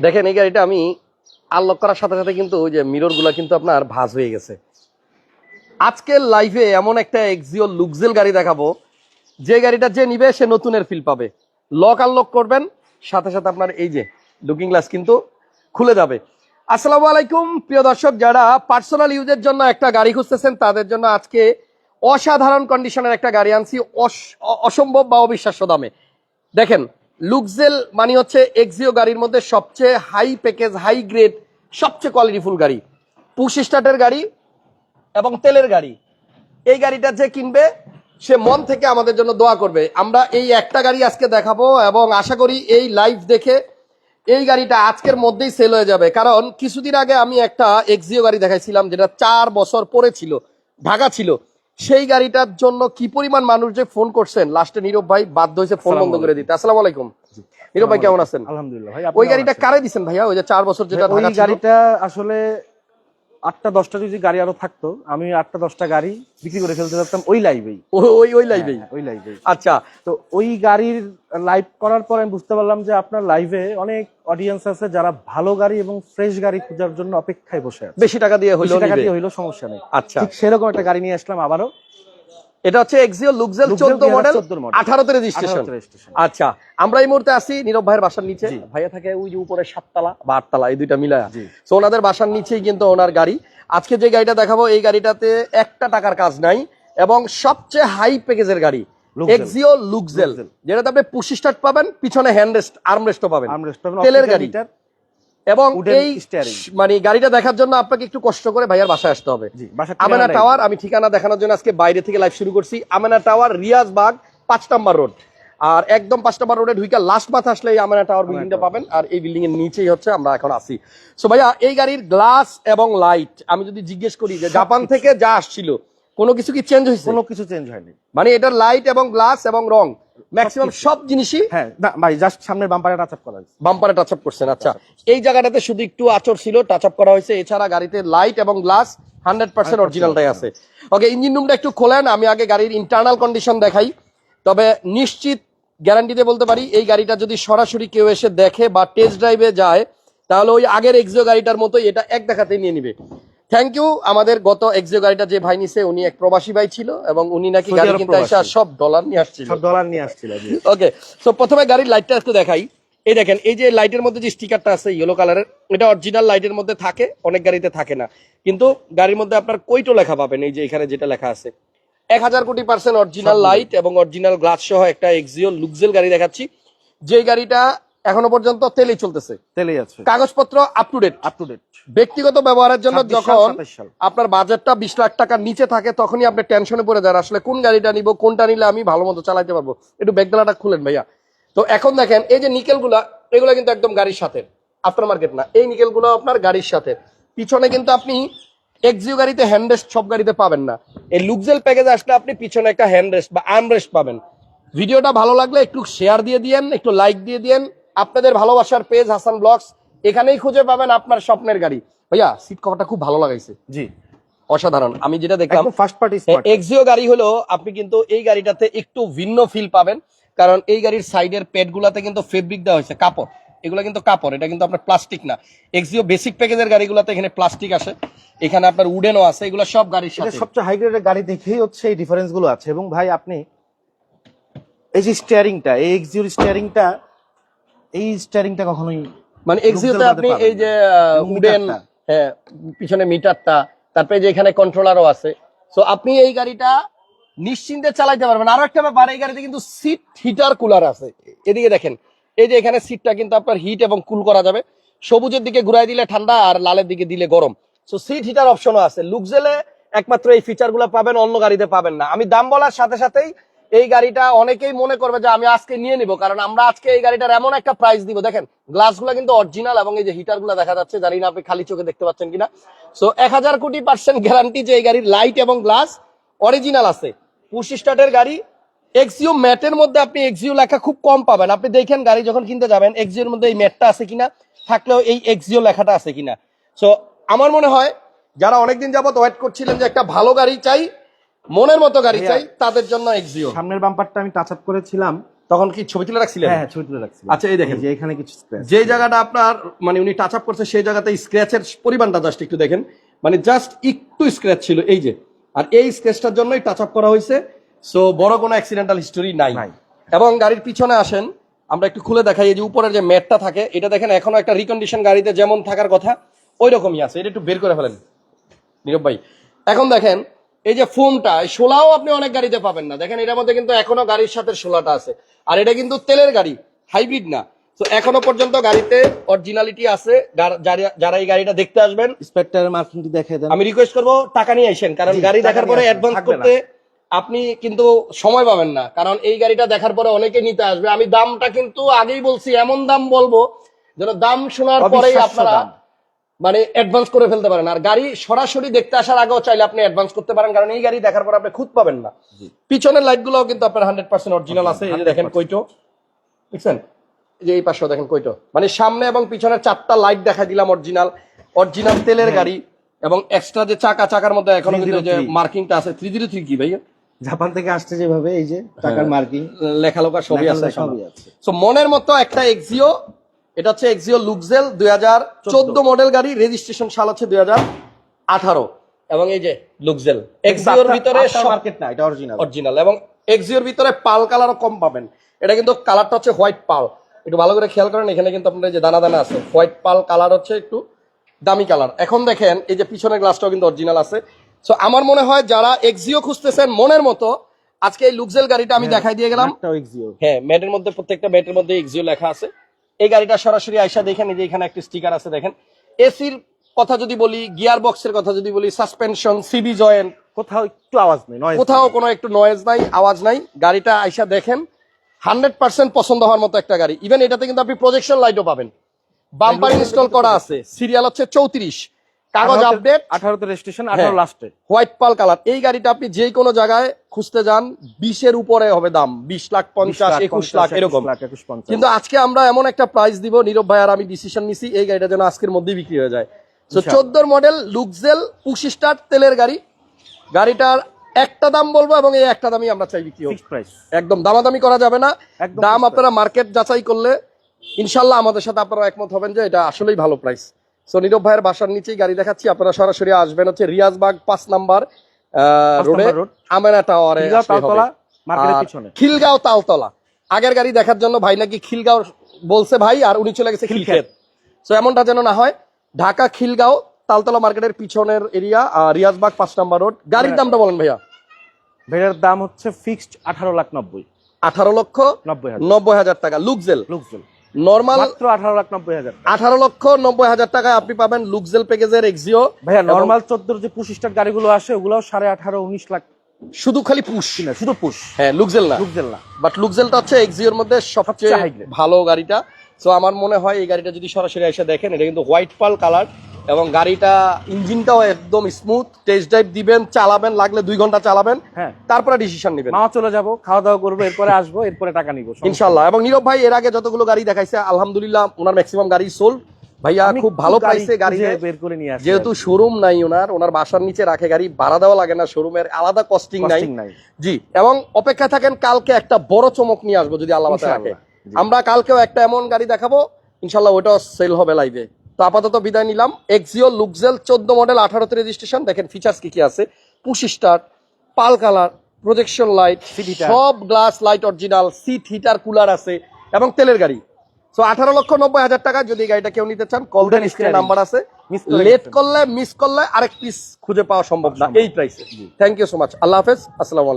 দেখেন, এই গাড়িটা আমি আনলক করার সাথে সাথে কিন্তু ওই যে মিররগুলো কিন্তু আপনার ভাঁজ হয়ে গেছে। আজকের লাইভে এমন একটা এক্সিও লুকজেল গাড়ি দেখাবো। যে গাড়িটা যে নিবে, সে নতুনের ফিল পাবে। লক আনলক করবেন, সাথে সাথে আপনার এই যে লুকিং গ্লাস কিন্তু খুলে যাবে। আসসালামু আলাইকুম, প্রিয় দর্শক, যারা পার্সোনাল ইউজের জন্য একটা গাড়ি খুঁজতেছেন, তাদের জন্য আজকে অসাধারণ কন্ডিশনের একটা গাড়ি আনছি, অস- অসম্ভব বা অবিশ্বাস্য দামে। দেখেন লুকজেল মানে হচ্ছে এক্সিও গাড়ির মধ্যে সবচেয়ে হাই প্যাকেজ হাই গ্রেড সবচেয়ে কোয়ালিটিফুল গাড়ি। পুশ স্টার্টের গাড়ি এবং তেলের গাড়ি। এই গাড়িটা যে কিনবে, সে মন থেকে আমাদের জন্য দোয়া করবে। আমরা এই একটা গাড়ি আজকে দেখাবো এবং আশা করি এই লাইভ দেখে এই গাড়িটা আজকের মধ্যেই সেল হয়ে যাবে। কারণ কিছুদিন আগে আমি একটা এক্সিও গাড়ি দেখাইছিলাম, যেটা চার বছর পরে ছিল ঢাকা ছিল। সেই গাড়িটার জন্য কি পরিমাণ মানুষ যে ফোন করছেন? লাস্টে নীরব ভাই বাধ্য হয়েছে ফোন বন্ধ করে দিতে। আসসালামু আলাইকুম। নীরব ভাই কেমন আছেন? আলহামদুলিল্লাহ। ভাই ওই গাড়িটা কারে দিচ্ছেন ভাইয়া? ওই যে চার বছর যেটা ঢাকা গাড়িটা আসলে আটটা দশটা যদি গাড়ি আরও থাকতো আমি আটটা দশটা গাড়ি বিক্রি করে ফেলতে পারতাম ওই লাইভে ওই ওই লাইভেই ওই লাইভে আচ্ছা। তো ওই গাড়ির লাইভ করার পর আমি বুঝতে পারলাম যে আপনার লাইভে অনেক অডিয়েন্স আছে যারা ভালো গাড়ি এবং ফ্রেশ গাড়ি খোঁজার জন্য অপেক্ষায় বসে আছে। বেশি টাকা দিয়ে হইল টাকা দিয়ে হইল সমস্যা নেই। আচ্ছা। ঠিক সেরকম একটা গাড়ি নিয়ে আসলাম আবারও। এটা হচ্ছে এক্সিও লুকজেল Luxel 14 মডেল 18 তে রেজিস্ট্রেশন 18 তে registration। আচ্ছা আমরা এই মুহূর্তে আছি নীরব ভাইয়ের বাসার নিচে। ভাইয়া থাকে ওই যে উপরে সাততলা বা আটতলা এই দুইটা মিলায়া। সো ওনাদের বাসার নিচেই কিন্তু ওনার গাড়ি। আজকে যে গাড়িটা দেখাবো এই গাড়িটাতে একটা টাকার কাজ নাই এবং সবচেয়ে হাই প্যাকেজের গাড়ি। এক্সিও লুকজেল যেটাতে আপনি পুশি স্টার্ট পাবেন পিছনে হ্যান্ড রেস্ট আর্ম রেস্টও পাবেন। তেলের optical গাড়ি। meter, এবং এই মানে গাড়িটা দেখার জন্য আপনাকে একটু কষ্ট করে ভাইয়ার বাসায় আসতে হবে। আমেনা টাওয়ার আমি ঠিকানা দেখানোর জন্য আজকে বাইরে থেকে লাইভ শুরু করছি। আমেনা টাওয়ার রিয়াজবাগ পাঁচ নাম্বার রোড। আর একদম পাঁচ নাম্বার রোডে ঢুইকা লাস্ট মাথা আসলে এই আমেনা টাওয়ার বিল্ডিংটা পাবেন। আর এই বিল্ডিং এর নিচেই হচ্ছে আমরা এখন আছি। সো ভাইয়া এই গাড়ির গ্লাস এবং লাইট আমি যদি জিজ্ঞেস করি যে জাপান থেকে যা আসছিল কোনো কিছু কি চেঞ্জ হয়েছে? কোনো কিছু চেঞ্জ হয়নি। মানে এটার লাইট এবং গ্লাস এবং রং ম্যাক্সিমাম সব জিনিসই হ্যাঁ না ভাই জাস্ট সামনের বাম্পারে টাচ আপ করা হয়েছে। বাম্পারে টাচ আপ করছেন আচ্ছা। এই জায়গাটাতে শুধু একটু আচর ছিল টাচ আপ করা হয়েছে। এছাড়া গাড়িতে লাইট এবং গ্লাস হান্ড্রেড পার্সেন্ট অরিজিনালটাই আছে। ওকে ইঞ্জিন রুমটা একটু খোলেন আমি আগে গাড়ির ইন্টারনাল কন্ডিশন দেখাই। তবে নিশ্চিত গ্যারান্টিতে বলতে পারি এই গাড়িটা যদি সরাসরি কেউ এসে দেখে বা টেস্ট ড্রাইভে যায় তাহলে ওই আগের এক্সিও গাড়িটার মতোই এটা এক দেখাতেই নিয়ে নিবে। থ্যাংক ইউ আমাদের গত এক্সিও গাড়িটা যে ভাই নিছে উনি এক প্রবাসী ভাই ছিল এবং উনি নাকি গাড়ি কিনতে আসা। সব ডলার নিয়ে আসছিল। সব ডলার নিয়ে আসছিল ওকে সো প্রথমে গাড়ির লাইটটা একটু দেখাই। এই দেখেন এই যে লাইটের মধ্যে যে স্টিকারটা আছে ইয়েলো কালারের এটা অরিজিনাল লাইটের মধ্যে থাকে অনেক গাড়িতে থাকে না। কিন্তু গাড়ির মধ্যে আপনার কৈটো লেখা পাবেন এই যে এখানে যেটা লেখা আছে। এক হাজার কোটি পার্সেন্ট অরিজিনাল লাইট এবং অরিজিনাল গ্লাস সহ একটা এক্সিও লুকজেল গাড়ি দেখাচ্ছি। যে গাড়িটা এখনও পর্যন্ত তেলেই চলতেছে। তেলেই আছে। কাগজপত্র up to date up to date ব্যক্তিগত ব্যবহারের জন্য যখন আপনার বাজেটটা বিশ লাখ টাকার নিচে থাকে তখনই আপনি টেনশনে পড়ে যান আসলে কোন গাড়িটা নিব কোনটা নিলে আমি ভালো মতো চালাতে পারব? একটু ব্যাগডালাটা খুলেন ভাইয়া। তো এখন দেখেন এই যে নিকেলগুলা এগুলো কিন্তু একদম গাড়ির সাথে। আফটার মার্কেট না এই নিকেলগুলো আপনার গাড়ির সাথে। পিছনে কিন্তু আপনি এক্সিও গাড়িতে হ্যান্ডরেস্ট সব গাড়িতে পাবেন না। এই লুকজেল প্যাকেজে আসলে আপনি পিছনে একটা হ্যান্ডরেস্ট বা আর্মরেস্ট পাবেন। ভিডিওটা ভালো লাগলে একটু শেয়ার দিয়ে দিয়েন একটু লাইক দিয়ে দিয়েন। আপনাদের ভালোবাসার পেজ হাসান ব্লগস এখানেই খুঁজে পাবেন আপনার স্বপ্নের গাড়ি। ভাইয়া সিট কভারটা খুব ভালো লাগাইছে। জি। অসাধারণ। আমি যেটা দেখলাম ফার্স্ট পার্টি এক্সিও গাড়ি হলো আপনি কিন্তু এই গাড়িটাতে একটু ভিন্ন ফিল পাবেন কারণ এই গাড়ির সাইডের পেট গুলাতে কিন্তু ফেব্রিক দেওয়া হয়েছে কাপড়। এগুলো কিন্তু কাপড় এটা কিন্তু আপনার প্লাস্টিক না। এক্সিও বেসিক প্যাকেজের গাড়িগুলোতে এখানে প্লাস্টিক আসে। এখানে আপনার উডেনও আছে এগুলো সব গাড়ির সাথে। সবচেয়ে হাই গ্রেডের গাড়ি দেখেই হচ্ছে এই ডিফারেন্সগুলো আছে। এবং ভাই আপনি এই যে স্টিয়ারিংটা এই এক্সিওর স্টিয়ারিংটা এই স্টিয়ারিংটা কখনোই মানে এক্সিওতে আপনি এই যে উডেন হ্যাঁ পিছনে মিটারটা তারপরে যে এখানে কন্ট্রোলারও আছে। সো আপনি এই গাড়িটা নিশ্চিন্তে চালাইতে পারবেন। আরও একটা ব্যাপার এই গাড়িতে কিন্তু সিট হিটার কুলার আছে। এদিকে দেখেন এই যে এখানে সিটটা কিন্তু আপনার হিট এবং কুল করা যাবে। সবুজের দিকে ঘুরাই দিলে ঠান্ডা আর লালের দিকে দিলে গরম। সো সিট হিটার অপশনও আছে। লুকজেলে একমাত্র এই ফিচারগুলো পাবেন অন্য গাড়িতে পাবেন না। আমি দাম বলার সাথে সাথেই এই গাড়িটা অনেকেই মনে করবে যে আমি আজকে নিয়ে নিব, কারণ আমরা আজকে এই গাড়িটার এমন একটা প্রাইস দিব। দেখেন গ্লাসগুলো কিন্তু অরিজিনাল এবং এই যে হিটারগুলো দেখা যাচ্ছে, জানি না আপনি খালি চোখে দেখতে পাচ্ছেন কিনা। সো এক হাজার কোটি পার্সেন্ট গ্যারান্টি যে এই গাড়ির লাইট এবং গ্লাস অরিজিনাল আছে। পুশ স্টার্টের গাড়ি এক্সিও ম্যাটের মধ্যে আপনি এক্সিও লেখা খুব কম পাবেন। আপনি দেখেন গাড়ি যখন কিনতে যাবেন এক্সিওর মধ্যে এই ম্যাটটা আছে কিনা, থাকলেও এই এক্সিও লেখাটা আছে কিনা। সো আমার মনে হয়, যারা অনেকদিন যাবত ওয়েট করছিলেন যে একটা ভালো গাড়ি চাই মনের মতো গাড়ি। চাই তাদের জন্য এক্সিও সামনের বাম্পারটা আমি টাচ আপ করেছিলাম তখন কি ছবি তুলে রাখছিলেন? হ্যাঁ ছবি তুলে রাখছি আচ্ছা, এই দেখেন। যে এখানে কিছু স্ক্র্যাচ যে জায়গাটা আপনার মানে উনি টাচ আপ করছে সেই জায়গাতে স্ক্র্যাচের পরিমাণটা জাস্ট একটু দেখেন। মানে জাস্ট একটু স্ক্র্যাচ ছিল এই যে। আর এই স্ক্র্যাচটার জন্যই টাচ আপ করা হয়েছে। সো বড় কোনো অ্যাক্সিডেন্টাল হিস্টোরি নাই। নাই। এবং গাড়ির পিছনে আসেন আমরা একটু খুলে দেখাই এই যে উপরের যে ম্যাটটা থাকে এটা দেখেন এখনও একটা রিকন্ডিশন গাড়িতে যেমন থাকার কথা ওই রকমই আছে। এটা একটু বের করে ফেলেন। নীরব ভাই এখন দেখেন এই যে ফোমটা শোলাও আপনি অনেক গাড়িতে পাবেন না। দেখেন এটার মধ্যে কিন্তু এখনও গাড়ির সাথে শোলাটা আছে। আর এটা কিন্তু তেলের গাড়ি হাইব্রিড না। তো এখনও পর্যন্ত গাড়িতে অরিজিনালিটি আছে। যারা- এই গাড়িটা দেখতে আসবেন স্পেক্টারের মার্কিংটি দেখে দেন। আমি রিকোয়েস্ট করব টাকা নিয়ে আসেন। কারণ গাড়ি দেখার পরে অ্যাডভান্স করতে আপনি কিন্তু সময় পাবেন না। কারণ এই গাড়িটা দেখার পরে অনেকে নিতে আসবে। আমি দামটা কিন্তু আগেই বলছি এমন দাম বলব যেন দাম শোনার পরেই আপনারা। মানে অ্যাডভান্স করে ফেলতে পারেন। আর গাড়ি সরাসরি দেখতে আসার আগেও চাইলে আপনি অ্যাডভান্স করতে পারেন কারণ এই গাড়ি দেখার পর আপনি খুঁত পাবেন না। পিছনের লাইটগুলো কিন্তু আপনার হান্ড্রেড পার্সেন্ট অরিজিনাল আছে এই যে দেখেন কইটো। দেখছেন? এই যে এই পাশেও দেখেন কইটো। মানে সামনে এবং পিছনের চারটা লাইট দেখা দিলাম অরিজিনাল অরিজিনাল তেলের গাড়ি এবং এক্সট্রা যে চাকা চাকার মধ্যে এখনও কিন্তু যে 303 মার্কিংটা আছে থ্রি জিরো থ্রি কি ভাই জাপান থেকে আসছে যেভাবে এই যে টাকার মার্কিং লেখালোকা সবই আছে সবই আছে। সো মনের মতো একটা এক্সিও এটা হচ্ছে এক্সিও লুকজেল দুই হাজার চোদ্দ মডেল গাড়ি রেজিস্ট্রেশন সাল হচ্ছে দুই হাজার আঠারো। এবং এই যে লুকজেল এক্সিওর ভিতরে মার্কেট না এটা অরিজিনাল অরিজিনাল এবং এক্সিওর ভিতরে পাল কালারও কম পাবেন। এটা কিন্তু কালারটা হচ্ছে হোয়াইট পাল। একটু ভালো করে খেয়াল করেন এখানে কিন্তু আপনার যে দানা দানা আছে। হোয়াইট পাল কালার হচ্ছে একটু দামি কালার এখন দেখেন এই যে পিছনের গ্লাসটাও কিন্তু অরিজিনাল আছে। সো আমার মনে হয় যারা এক্সিও খুঁজতেছেন মনের মতো আজকে এই লুকজেল গাড়িটা আমি দেখাই দিয়ে গেলাম। এক্সিও হ্যাঁ ম্যাটের মধ্যে প্রত্যেকটা ম্যাটের মধ্যে এক্সিও লেখা আছে। এই গাড়িটা সরাসরি আইসা দেখেন এই যে এখানে একটা স্টিকার আছে দেখেন। এসির কথা যদি বলি গিয়ার বক্সের কথা যদি বলি সাসপেনশন সিবি জয়েন্ট কোথাও একটু আওয়াজ নেই কোথাও কোনো একটু নয়েজ নাই আওয়াজ নাই। গাড়িটা আইসা দেখেন হান্ড্রেড পার্সেন্ট পছন্দ হওয়ার মতো একটা গাড়ি। ইভেন এটাতে কিন্তু আপনি প্রজেকশন লাইটও পাবেন। বাম্পার ইনস্টল করা আছে। সিরিয়াল হচ্ছে চৌত্রিশ। কাগজ আপডেট আঠারোতে রেজিস্ট্রেশন আঠারো লাস্টে হোয়াইট পাল কালার এই গাড়িটা আপনি যে কোনো জায়গায় খুঁজতে যান বিশের উপরে হবে দাম। বিশ লাখ পঞ্চাশ একুশ লাখ এরকম। কিন্তু আজকে আমরা এমন একটা প্রাইস দিব নীরব ভাই আর আমি ডিসিশন নিছি এই গাড়িটা যেন আজকের মধ্যেই বিক্রি হয়ে যায়। তো চোদ্দোর মডেল লুকজেল পুশি স্টার তেলের গাড়ি। গাড়িটার একটা দাম বলব এবং এই একটা দামই আমরা চাই বিক্রি একদম দামাদামি করা যাবে না। দাম আপনারা মার্কেট যাচাই করলে ইনশাল্লাহ আমাদের সাথে আপনারা একমত হবেন যে এটা আসলেই ভালো প্রাইস সো নীরব ভাইয়ের বাসার নিচেই গাড়ি দেখাচ্ছি। আপনারা সরাসরি আসবেন হচ্ছে রিয়াজবাগ পাঁচ নাম্বার রোডে আমেনা টাওয়ারে খিলগাঁও তালতলা, আর আগের গাড়ি দেখার জন্য ভাই নাকি খিলগাঁও বলছে ভাই আর উনি চলে গেছে খিলক্ষেত। সো এমনটা যেন না হয় ঢাকা খিলগাঁও তালতলা মার্কেটের পিছনের এরিয়া রিয়াজবাগ পাঁচ নাম্বার রোড গাড়ির। দামটা বলেন ভাইয়া। ভেড়ের দাম হচ্ছে ফিক্সড আঠারো লাখ নব্বই। আঠারো লক্ষ নব্বই হাজার। নব্বই হাজার টাকা। লুকজেল লুকজেল নর্মাল মাত্র লাখ নব্বই হাজার আঠারো লক্ষ নব্বই হাজার টাকায় আপনি পাবেন লুকজেল প্যাকেজের এক্সিও ভাইয়া নর্মাল চোদ্দোর যে পঁচিশ টাকা গাড়িগুলো আসে ওগুলো সাড়ে আঠারো উনিশ লাখ। শুধু খালি পুশ না শুধু পুশ হ্যাঁ লুকজেল না। লুকজেল না। বাট লুকজেলটা হচ্ছে এক্সিওর মধ্যে সবচেয়ে। ভালো গাড়িটা। তো আমার মনে হয় এই গাড়িটা যদি সরাসরি এসে দেখেন এটা কিন্তু হোয়াইট পাল কালার এবং গাড়িটা ইঞ্জিনটাও একদম স্মুথ টেস্ট ড্রাইভ দিবেন চালাবেন লাগলে দুই ঘণ্টা চালাবেন হ্যাঁ। তারপরে ডিসিশন নেবেন। মামা চলে যাব খাওয়া দাওয়া করব এরপরে আসব এরপরে টাকা নিবো ইনশাল্লাহ এবং নীরব ভাই এর আগে যতগুলো গাড়ি দেখাইছে আলহামদুলিল্লাহ ওনার ম্যাক্সিমাম গাড়ি সোল্ড ভাইয়া খুব ভালো প্রাইসে গাড়ি বের করে নিয়ে আসি যেহেতু শোরুম নাই ওনার ওনার বাসার নিচে রাখে গাড়ি ভাড়া দেওয়া লাগে না শোরুমের আলাদা কস্টিং নাই। নাই। জি এবং অপেক্ষা থাকেন কালকে একটা বড় চমক নিয়ে আসব যদি আল্লাহ রাখে। আমরা কালকেও একটা এমন গাড়ি দেখাবো ইনশাল্লাহ ওটাও সেল হবে লাইভে তো আপাতত বিদায় নিলাম। এক্সিও লুকজেল চোদ্দ মডেল আঠারোতে রেজিস্ট্রেশন দেখেন ফিচার্স কি কি আছে? পুশি স্টার পাল কালার প্রজেকশন লাইট সব glass light original seat heater cooler আছে এবং তেলের গাড়ি। সো আঠারো লক্ষ নব্বই হাজার টাকা যদি গাড়িটা কেউ নিতে চান কল দেন স্ক্রিনে নাম্বার আছে। লেট করলে মিস করলে আরেক পিস খুঁজে পাওয়া সম্ভব না। এই প্রাইসে থ্যাংক ইউ সো মাচ আল্লাহ হাফেজ। আসসালামু